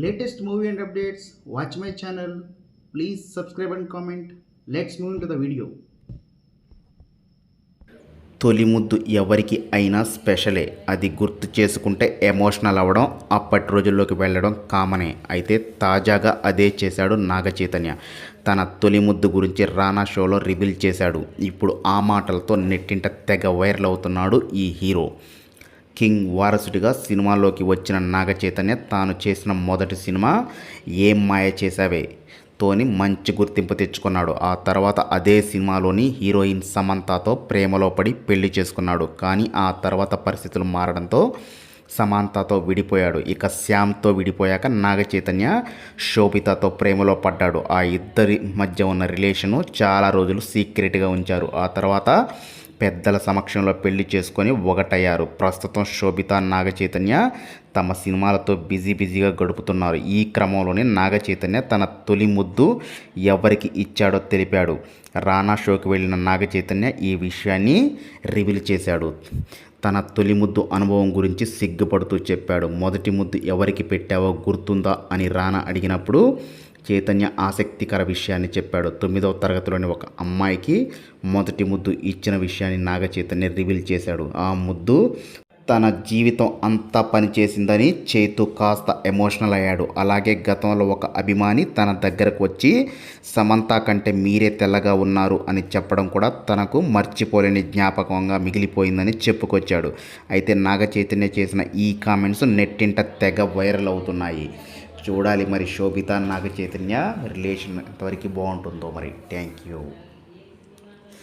Latest movie and updates watch my channel please subscribe and comment let's move to the video తొలి ముద్దు ఎవరికి అయినా స్పెషలే. అది గుర్తు చేసుకుంటే ఎమోషనల్ అవ్వడం అప్పటి రోజుల్లోకి వెళ్ళడం కామనే. అయితే తాజాగా అదే చేశాడు నాగ చైతన్య. తన తొలి ముద్దు గురించి రానా షోలో రివీల్ చేశాడు. ఇప్పుడు ఆ మాటలతో నెట్టింట తెగ వైరల్ అవుతున్నాడు ఈ హీరో. కింగ్ వారసుడిగా సినిమాలోకి వచ్చిన నాగ చైతన్య తాను చేసిన మొదటి సినిమా ఏం మాయ చేశావే తోని మంచి గుర్తింపు తెచ్చుకున్నాడు. ఆ తర్వాత అదే సినిమాలోని హీరోయిన్ సమంతతో ప్రేమలో పడి పెళ్ళి చేసుకున్నాడు. కానీ ఆ తర్వాత పరిస్థితులు మారడంతో సమంతతో విడిపోయాడు. ఇక శ్యామ్తో విడిపోయాక నాగ చైతన్య శోభితతో ప్రేమలో పడ్డాడు. ఆ ఇద్దరి మధ్య ఉన్న రిలేషను చాలా రోజులు సీక్రెట్గా ఉంచారు. ఆ తర్వాత పెద్దల సమక్షంలో పెళ్ళి చేసుకొని ఒకటయ్యారు. ప్రస్తుతం శోభిత నాగచైతన్య తమ సినిమాలతో బిజీ బిజీగా గడుపుతున్నారు. ఈ క్రమంలోనే నాగచైతన్య తన తొలి ముద్దు ఎవరికి ఇచ్చాడో తెలిపాడు. రానా షోకి వెళ్ళిన నాగచైతన్య ఈ విషయాన్ని రివీల్ చేశాడు. తన తొలి ముద్దు అనుభవం గురించి సిగ్గుపడుతూ చెప్పాడు. మొదటి ముద్దు ఎవరికి పెట్టావో గుర్తుందా అని రానా అడిగినప్పుడు చైతన్య ఆసక్తికర విషయాన్ని చెప్పాడు. తొమ్మిదవ తరగతిలోని ఒక అమ్మాయికి మొదటి ముద్దు ఇచ్చిన విషయాన్ని నాగ చైతన్య రివీల్ చేశాడు. ఆ ముద్దు తన జీవితం అంతా పనిచేసిందని చేతు కాస్త ఎమోషనల్ అయ్యాడు. అలాగే గతంలో ఒక అభిమాని తన దగ్గరకు వచ్చి సమంత కంటే మీరే తెల్లగా ఉన్నారు అని చెప్పడం కూడా తనకు మర్చిపోలేని జ్ఞాపకంగా మిగిలిపోయిందని చెప్పుకొచ్చాడు. అయితే నాగ చైతన్య చేసిన ఈ కామెంట్స్ నెట్టింట తెగ వైరల్ అవుతున్నాయి. చూడాలి మరి శోభిత నాగ చైతన్య రిలేషన్ ఎంతవరకు బాగుంటుందో మరి. Thank you